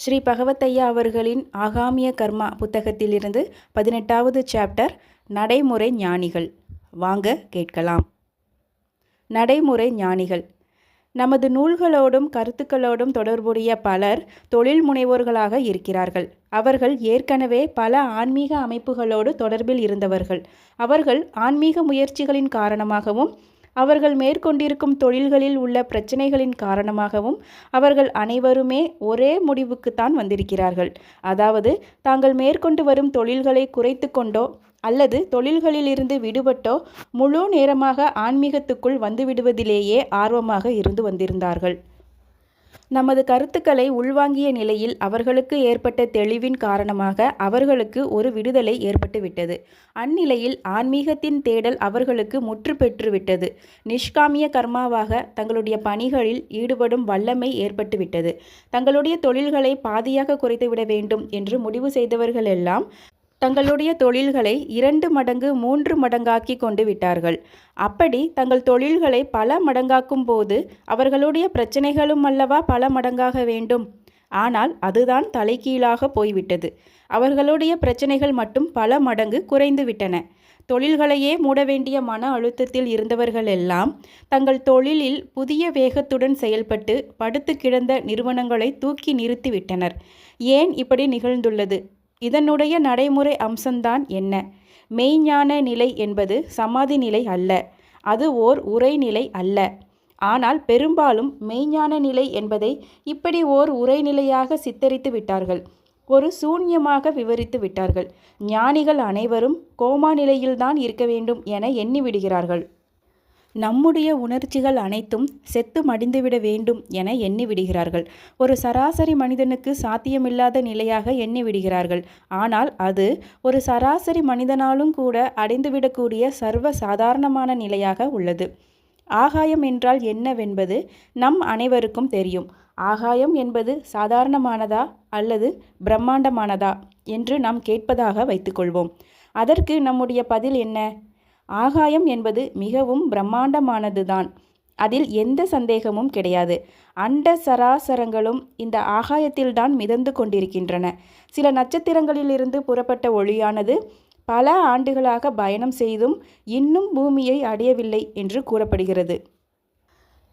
ஸ்ரீ பகவத்தையா அவர்களின் ஆகாமிய கர்மா புத்தகத்திலிருந்து பதினெட்டாவது சாப்டர் நடைமுறை ஞானிகள். வாங்க கேட்கலாம். நடைமுறை ஞானிகள். நமது நூல்களோடும் கருத்துக்களோடும் தொடர்புடைய பலர் தொழில் முனைவோர்களாக இருக்கிறார்கள். அவர்கள் ஏற்கனவே பல ஆன்மீக அமைப்புகளோடு தொடர்பில் இருந்தவர்கள். அவர்கள் ஆன்மீக முயற்சிகளின் காரணமாகவும் அவர்கள் மேற்கொண்டிருக்கும் தொழில்களில் உள்ள பிரச்சனைகளின் காரணமாகவும் அவர்கள் அனைவருமே ஒரே முடிவுக்குத்தான் வந்திருக்கிறார்கள். அதாவது தாங்கள் மேற்கொண்டு வரும் தொழில்களை குறைத்து கொண்டோ அல்லது தொழில்களிலிருந்து விடுபட்டோ முழு நேரமாக ஆன்மீகத்துக்குள் வந்துவிடுவதிலேயே ஆர்வமாக இருந்து வந்திருந்தார்கள். நமது கருத்துக்களை உள்வாங்கிய நிலையில் அவர்களுக்கு ஏற்பட்ட தெளிவின் காரணமாக அவர்களுக்கு ஒரு விடுதலை ஏற்பட்டுவிட்டது. அந்நிலையில் ஆன்மீகத்தின் தேடல் அவர்களுக்கு முற்று பெற்றுவிட்டது. நிஷ்காமிய கர்மாவாக தங்களுடைய பணிகளில் ஈடுபடும் வல்லமை ஏற்பட்டுவிட்டது. தங்களுடைய தொழில்களை பாதியாக குறைத்துவிட வேண்டும் என்று முடிவு செய்தவர்கள் எல்லாம் தங்களுடைய தொழில்களை இரண்டு மடங்கு மூன்று மடங்காக்கி கொண்டு விட்டார்கள். அப்படி தங்கள் தொழில்களை பல மடங்காக்கும் போது அவர்களுடைய பிரச்சனைகளும் அல்லவா பல மடங்காக வேண்டும். ஆனால் அதுதான் தலைகீழாக போய்விட்டது. அவர்களுடைய பிரச்சனைகள் மட்டும் பல மடங்கு குறைந்து விட்டன. தொழில்களையே மூட வேண்டிய மன அழுத்தத்தில் இருந்தவர்கள் எல்லாம் தங்கள் தொழிலில் புதிய வேகத்துடன் செயல்பட்டு படுத்து கிடந்த நிறுவனங்களை தூக்கி நிறுத்திவிட்டனர் ஏன் இப்படி நிகழ்ந்துள்ளது? இதனுடைய நடைமுறை அம்சம்தான் என்ன? மெய்ஞான நிலை என்பது சமாதி நிலை அல்ல. அது ஓர் உரைநிலை அல்ல. ஆனால் பெரும்பாலும் மெய்ஞான நிலை என்பதை இப்படி ஓர் உரைநிலையாக சித்தரித்து விட்டார்கள். ஒரு சூன்யமாக விவரித்து விட்டார்கள். ஞானிகள் அனைவரும் கோமா நிலையில்தான் இருக்க வேண்டும் என எண்ணிவிடுகிறார்கள் நம்முடைய உணர்ச்சிகள் அனைத்தும் செத்து மடிந்துவிட வேண்டும் என எண்ணி விடுகிறார்கள் ஒரு சராசரி மனிதனுக்கு சாத்தியமில்லாத நிலையாக எண்ணி விடுகிறார்கள் ஆனால் அது ஒரு சராசரி மனிதனாலும் கூட அடைந்துவிடக்கூடிய சர்வ சாதாரணமான நிலையாக உள்ளது. ஆகாயம் என்றால் என்னவென்பது நம் அனைவருக்கும் தெரியும். ஆகாயம் என்பது சாதாரணமானதா அல்லது பிரம்மாண்டமானதா என்று நாம் கேட்பதாக வைத்துக்கொள்வோம். அதற்கு நம்முடைய பதில் என்ன? ஆகாயம் என்பது மிகவும் பிரம்மாண்டமானதுதான். அதில் எந்த சந்தேகமும் கிடையாது. அண்ட சராசரங்களும் இந்த ஆகாயத்தில்தான் மிதந்து கொண்டிருக்கின்றன. சில நட்சத்திரங்களிலிருந்து புறப்பட்ட ஒளியானது பல ஆண்டுகளாக பயணம் செய்தும் இன்னும் பூமியை அடையவில்லை என்று கூறப்படுகிறது.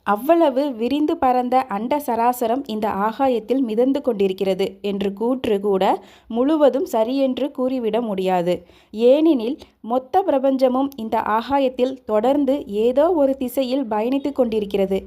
அவ்வளவு விரிந்து பறந்த அண்ட சராசரம் இந்த ஆகாயத்தில் மிதந்து கொண்டிருக்கிறது என்று கூற்று கூட முழுவதும் சரியென்று கூறிவிட முடியாது. ஏனெனில் மொத்த பிரபஞ்சமும் இந்த ஆகாயத்தில் தொடர்ந்து ஏதோ ஒரு திசையில் பயணித்து கொண்டிருக்கிறது.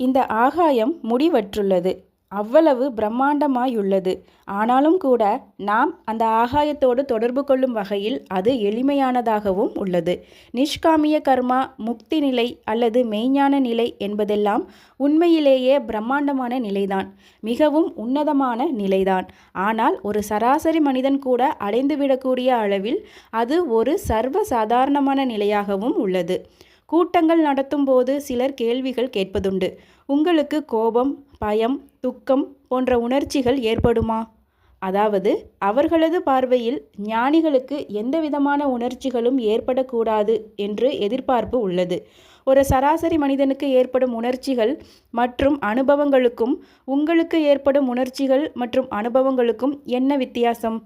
இந்த ஆகாயம் முடிவற்றுள்ளது. அவ்வளவு பிரம்மாண்டமாயுள்ளது. ஆனாலும் கூட நாம் அந்த ஆகாயத்தோடு தொடர்பு கொள்ளும் வகையில் அது எளிமையானதாகவும் உள்ளது. நிஷ்காமிய கர்மா முக்தி நிலை அல்லது மெய்ஞான நிலை என்பதெல்லாம் உண்மையிலேயே பிரம்மாண்டமான நிலைதான். மிகவும் உன்னதமான நிலைதான். ஆனால் ஒரு சராசரி மனிதன் கூட அடைந்துவிடக்கூடிய அளவில் அது ஒரு சர்வ சாதாரணமான நிலையாகவும் உள்ளது. கூட்டங்கள் நடத்தும் போது சிலர் கேள்விகள் கேட்பதுண்டு. உங்களுக்கு கோபம் பயம் துக்கம் போன்ற உணர்ச்சிகள் ஏற்படுமா? அதாவது அவர்களது பார்வையில் ஞானிகளுக்கு எந்தவிதமான உணர்ச்சிகளும் ஏற்படக்கூடாது என்று எதிர்பார்ப்பு உள்ளது. ஒரு சராசரி மனிதனுக்கு ஏற்படும் உணர்ச்சிகள் மற்றும் அனுபவங்களுக்கும் உங்களுக்கு ஏற்படும் உணர்ச்சிகள் மற்றும் அனுபவங்களுக்கும் என்ன வித்தியாசம்?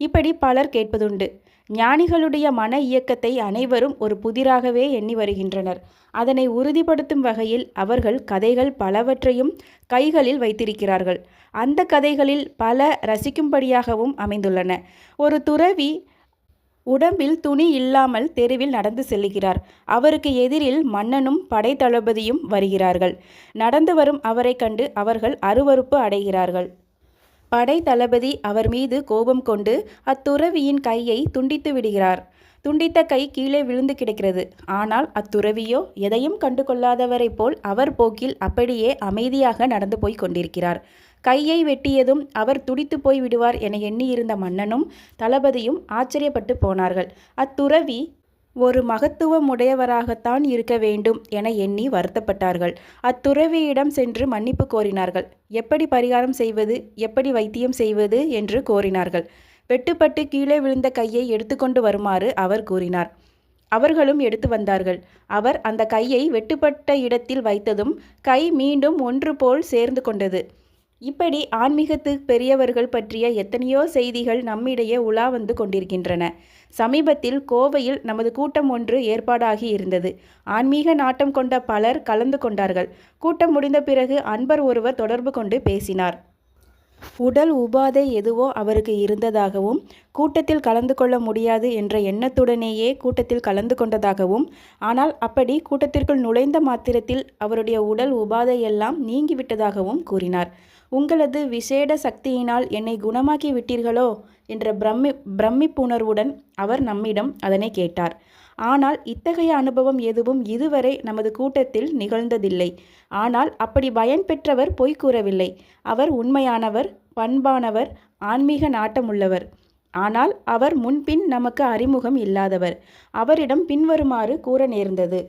இப்படி பலர் கேட்பதுண்டு. ஞானிகளுடைய மன இயக்கத்தை அனைவரும் ஒரு புதிராகவே எண்ணி வருகின்றனர். அதனை உறுதிப்படுத்தும் வகையில் அவர்கள் கதைகள் பலவற்றையும் கைகளில் வைத்திருக்கிறார்கள். அந்த கதைகளில் பல ரசிக்கும்படியாகவும் அமைந்துள்ளன. ஒரு துறவி உடம்பில் துணி இல்லாமல் தெருவில் நடந்து செல்லுகிறார் அவருக்கு எதிரில் மன்னனும் படைத்தளபதியும் வருகிறார்கள். நடந்து வரும் அவரை கண்டு அவர்கள் அருவறுப்பு அடைகிறார்கள். படை தளபதி அவர் மீது கோபம் கொண்டு அத்துறவியின் கையை துண்டித்து விடுகிறார். துண்டித்த கை கீழே விழுந்து கிடக்கிறது. ஆனால் அத்துறவியோ எதையும் கண்டுகொள்ளாதவரைப் போல் அவர் போக்கில் அப்படியே அமைதியாக நடந்து போய் கொண்டிருக்கிறார். கையை வெட்டியதும் அவர் துடித்து போய் விடுவார் என எண்ணியிருந்த மன்னனும் தளபதியும் ஆச்சரியப்பட்டு போனார்கள். அத்துறவி ஒரு மகத்துவமுடையவராகத்தான் இருக்க வேண்டும் என எண்ணி வருத்தப்பட்டார்கள். அத்துறவியிடம் சென்று மன்னிப்பு கோரினார்கள். எப்படி பரிகாரம் செய்வது எப்படி வைத்தியம் செய்வது என்று கோரினார்கள். வெட்டுப்பட்டு கீழே விழுந்த கையை எடுத்துக்கொண்டு வருமாறு அவர் கூறினார். அவர்களும் எடுத்து வந்தார்கள். அவர் அந்த கையை வெட்டுப்பட்ட இடத்தில் வைத்ததும் கை மீண்டும் ஒன்று போல் சேர்ந்து கொண்டது. இப்படி ஆன்மீகத்து பெரியவர்கள் பற்றிய எத்தனையோ செய்திகள் நம்மிடையே உலா வந்து கொண்டிருக்கின்றன. சமீபத்தில் கோவையில் நமது கூட்டம் ஒன்று ஏற்பாடாகி இருந்தது. ஆன்மீக நாட்டம் கொண்ட பலர் கலந்து கொண்டார்கள். கூட்டம் முடிந்த பிறகு அன்பர் ஒருவர் தொடர்பு கொண்டு பேசினார். உடல் உபாதை எதுவோ அவருக்கு இருந்ததாகவும் கூட்டத்தில் கலந்து கொள்ள முடியாது என்ற எண்ணத்துடனேயே கூட்டத்தில் கலந்து கொண்டதாகவும் ஆனால் அப்படி கூட்டத்திற்குள் நுழைந்த மாத்திரத்தில் அவருடைய உடல் உபாதையெல்லாம் நீங்கிவிட்டதாகவும் கூறினார். உங்களது விசேட சக்தியினால் என்னை குணமாக்கி விட்டீர்களோ? என்ற பிரம்மி பிரமிப்புணர்வுடன் அவர் நம்மிடம் அதனை கேட்டார். ஆனால் இத்தகைய அனுபவம் எதுவும் இதுவரை நமது கூட்டத்தில் நிகழ்ந்ததில்லை. ஆனால் அப்படி பயன் பெற்றவர் பொய் கூறவில்லை. அவர் உண்மையானவர் பண்பானவர் ஆன்மீக நாட்டமுள்ளவர். ஆனால் அவர் முன்பின் நமக்கு அறிமுகம் இல்லாதவர். அவரிடம் பின்வருமாறு கூற நேர்ந்தது.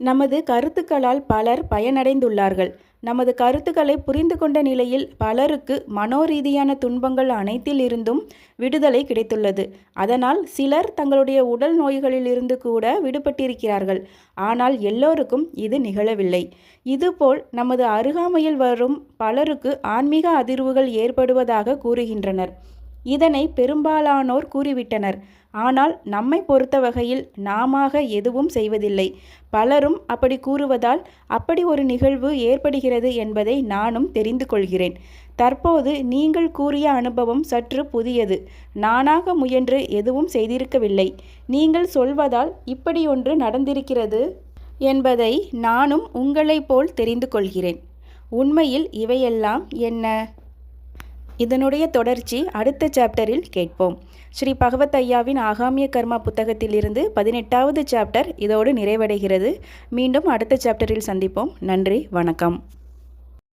நமது கருத்துக்களால் பலர் பயனடைந்துள்ளார்கள். நமது கருத்துக்களை புரிந்து கொண்ட நிலையில் பலருக்கு மனோரீதியான துன்பங்கள் அனைத்திலிருந்தும் விடுதலை கிடைத்துள்ளது. அதனால் சிலர் தங்களுடைய உடல் நோய்களிலிருந்து கூட விடுபட்டிருக்கிறார்கள். ஆனால் எல்லோருக்கும் இது நிகழவில்லை. இதுபோல் நமது அருகாமையில் வரும் பலருக்கு ஆன்மீக அதிர்வுகள் ஏற்படுவதாக கூறுகின்றனர். இதனை பெரும்பாலானோர் கூறிவிட்டனர். ஆனால் நம்மை பொறுத்த வகையில் நாமாக எதுவும் செய்வதில்லை. பலரும் அப்படி கூறுவதால் அப்படி ஒரு நிகழ்வு ஏற்படுகிறது என்பதை நானும் தெரிந்து கொள்கிறேன். தற்போது நீங்கள் கூறிய அனுபவம் சற்று புதியது. நானாக முயன்று எதுவும் செய்திருக்கவில்லை. நீங்கள் சொல்வதால் இப்படியொன்று நடந்திருக்கிறது என்பதை நானும் உங்களைப் போல் தெரிந்து கொள்கிறேன். உண்மையில் இவையெல்லாம் என்ன? இதனுடைய தொடர்ச்சி அடுத்த சாப்டரில் கேட்போம். ஸ்ரீ பகவத் ஐயாவின் ஆகாமிய கர்மா புத்தகத்திலிருந்து பதினெட்டாவது சாப்டர் இதோடு நிறைவடைகிறது. மீண்டும் அடுத்த சாப்டரில் சந்திப்போம். நன்றி வணக்கம்.